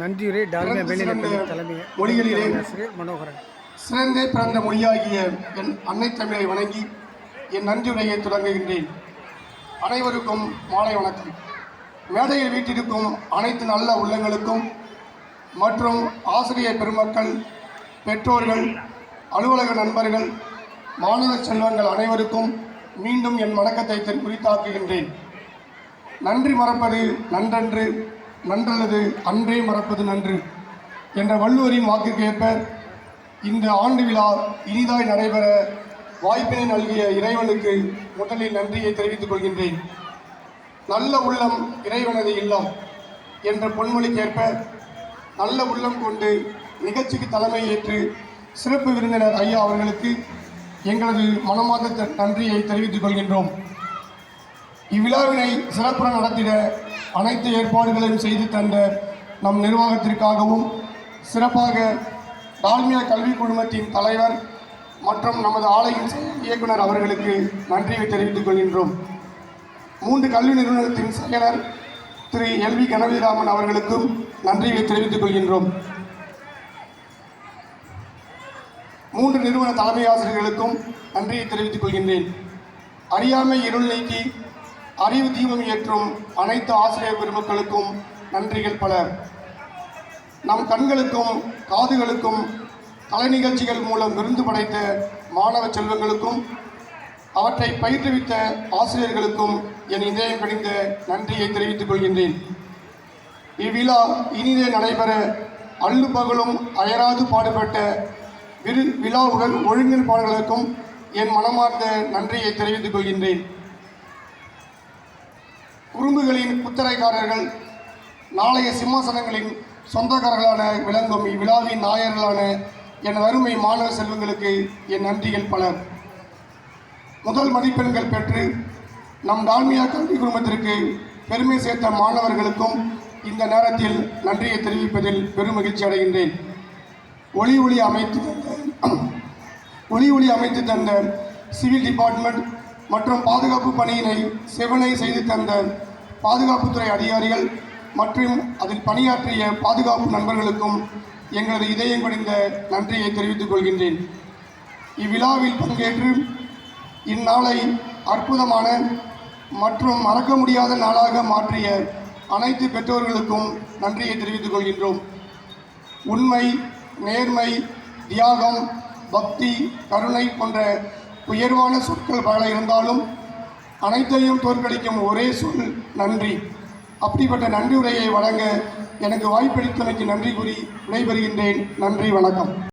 நன்றியுரை டால்மியா சிறந்த தலைமை மொழிகளிலே ஆசிரியர் மனோகரன். சிறந்தே பிறந்த மொழியாகிய என் அன்னை தமிழை வணங்கி என் நன்றியுரையை தொடங்குகின்றேன். அனைவருக்கும் மாலை வணக்கம். மேடையில் வீட்டிருக்கும் அனைத்து நல்ல உள்ளங்களுக்கும் மற்றும் ஆசிரியர் பெருமக்கள் பெற்றோர்கள் அலுவலக நண்பர்கள் மாணவ செல்வங்கள் அனைவருக்கும் மீண்டும் என் வணக்கத்தை குறித்தாக்குகின்றேன் நன்றி மறப்பது நன்றன்று நன்றல்லது அன்றே மறப்பது நன்று என்ற வள்ளுவரின் வாக்கிற்கேற்ப இந்த ஆண்டு விழா இனிதாய் நடைபெற வாய்ப்பினை நல்கிய இறைவனுக்கு முதலில் நன்றியை தெரிவித்துக் கொள்கின்றேன். நல்ல உள்ளம் இறைவனது இல்லம் என்ற பொன்மொழிக்கேற்ப நல்ல உள்ளம் கொண்டு நிகழ்ச்சிக்கு தலைமை ஏற்று சிறப்பு விருந்தினர் ஐயா அவர்களுக்கு எங்களது மனமார்ந்த நன்றியை தெரிவித்துக் கொள்கின்றோம். இவ்விழாவினை சிறப்புற நடத்திட அனைத்து ஏற்பாடுகளையும் செய்து தந்த நம் நிர்வாகத்திற்காகவும் சிறப்பாக டால்மியா கல்விக் குழுமத்தின் தலைவர் மற்றும் நமது ஆலையின் இயக்குனர் அவர்களுக்கு நன்றியை தெரிவித்துக் கொள்கின்றோம். மூன்று கல்வி நிறுவனத்தின் செயலர் திரு எல் வி கணபதிராமன் அவர்களுக்கும் நன்றியை தெரிவித்துக் கொள்கின்றோம். மூன்று நிறுவன தலைமை ஆசிரியர்களுக்கும் நன்றியை தெரிவித்துக் கொள்கின்றேன். அறியாமை இருள் நீக்கி அறிவு தீபம் ஏற்றும் அனைத்து ஆசிரியர் பெருமக்களுக்கும் நன்றிகள் பல. நம் கண்களுக்கும் காதுகளுக்கும் கலை நிகழ்ச்சிகள் மூலம் விருந்து படைத்த மாணவ செல்வங்களுக்கும் அவற்றை பயிற்றுவித்த ஆசிரியர்களுக்கும் என் இதயம் கணிந்த நன்றியை தெரிவித்துக் கொள்கின்றேன். இவ்விழா இனிதே நடைபெற அள்ளு பகலும் அயராது பாடுபட்ட விரு விழா ஒழுங்கிற்பாளர்களுக்கும் என் மனமார்ந்த நன்றியை தெரிவித்துக் கொள்கின்றேன். குறும்புகளின் புத்தரைக்காரர்கள் நாளைய சிம்மாசனங்களின் சொந்தக்காரர்களான விளங்கும் இவ்விழாவின் நாயர்களான என் அருமை மாணவ செல்வங்களுக்கு என் நன்றிகள் பல முதல் மதிப்பெண்கள் பெற்று நம் டால்மியா கல்வி குழுமத்திற்கு பெருமை சேர்த்த மாணவர்களுக்கும் இந்த நேரத்தில் நன்றியை தெரிவிப்பதில் பெரும் மகிழ்ச்சி அடைகின்றேன். ஒளி ஒளி அமைத்து தந்த ஒளி ஒளி அமைத்து தந்த சிவில் டிபார்ட்மெண்ட் மற்றும் பாதுகாப்பு பணியினை செவனை செய்து தந்த பாதுகாப்புத்துறை அதிகாரிகள் மற்றும் அதில் பணியாற்றிய பாதுகாப்பு நண்பர்களுக்கும் எங்களது இதயம் கடிந்த நன்றியை தெரிவித்துக் கொள்கின்றேன். இவ்விழாவில் பங்கேற்று இந்நாளை அற்புதமான மற்றும் மறக்க முடியாத நாளாக மாற்றிய அனைத்து பெற்றோர்களுக்கும் நன்றியை தெரிவித்துக் கொள்கின்றோம். உண்மை நேர்மை தியாகம் பக்தி கருணை போன்ற உயர்வான சொற்கள் பல இருந்தாலும் அனைத்தையும் தோற்கடிக்கும் ஒரே சொல் நன்றி. அப்படிப்பட்ட நன்றி உரையை வழங்க எனக்கு வாய்ப்பளித்தமைக்கு நன்றி கூறி விடைபெறுகின்றேன். நன்றி வணக்கம்.